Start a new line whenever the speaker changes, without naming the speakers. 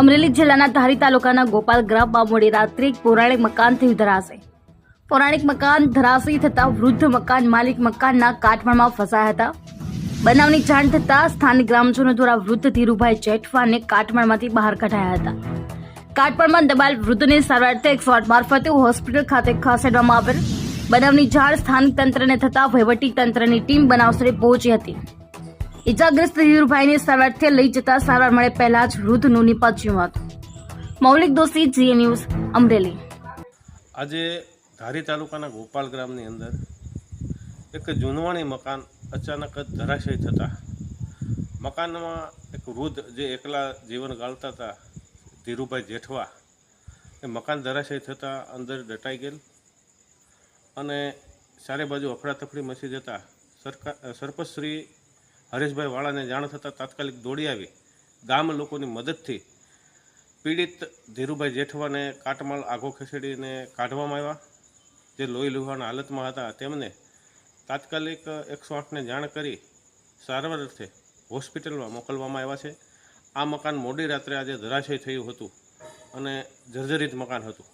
અમરેલી જિલ્લાના ધારી તાલુકાના ગોપાલ ગ્રામમાં મોડી રાત્રે એક પૌરાણિક મકાનથી ધરાશે. પૌરાણિક મકાન ધરાશી થતા વૃદ્ધ મકાન માલિક મકાનના કાટમાળમાં ફસાયા હતા. બનાવની જાણ થતાં સ્થાનિક ગ્રામજનો દ્વારા વૃદ્ધ ધીરુભાઈ જેઠવાને કાટમાળમાંથી બહાર કઢાયા હતા. કાટમાળમાં દબાયેલ વૃદ્ધને સારવારથી એક એકસો મારફતે હોસ્પિટલ ખાતે ખસેડવામાં આવેલ. બનાવની જાણ સ્થાનિક તંત્રને થતાં વહીવટી તંત્રની ટીમ બનાવસરે પહોંચી હતી. ઇજાગ્રસ્ત ધીરુભાઈને સારવારથી લઈ જતા સારવાર મળે પહેલા જ વૃદ્ધનું નિપજ્યું હતું. મૌલિક દોશી, જીએ ન્યૂઝ, અમરેલી.
આજે ધારી તાલુકાના ગોપાલ ગ્રામની અંદર એક જૂનવાણી મકાન અચાનક જ ધરાશય થતા. મકાનમાં એક વૃદ્ધ જે એકલા જીવન ગાળતા હતા, ધીરુભાઈ જેઠવા, એ મકાન ધરાશય થતાં અંદર દટાઈ ગયેલ અને ચારે બાજુ અફડાતફડી મચી જતા સરકાર સરપંચ શ્રી હરેશભાઈ વાળાને જાણ થતાં તાત્કાલિક દોડી આવી. ગામ લોકોની મદદથી પીડિત ધીરુભાઈ જેઠવાને કાટમાળ આઘો ખસેડીને કાઢવામાં આવ્યા. જે લોહી લુહાના હાલતમાં હતા, તેમને તાત્કાલિક એકસો આઠને જાણ કરી સારવાર અર્થે હોસ્પિટલમાં મોકલવામાં આવ્યા છે. આ મકાન મોડી રાત્રે આજે ધરાશય થયું હતું અને જર્જરિત મકાન હતું.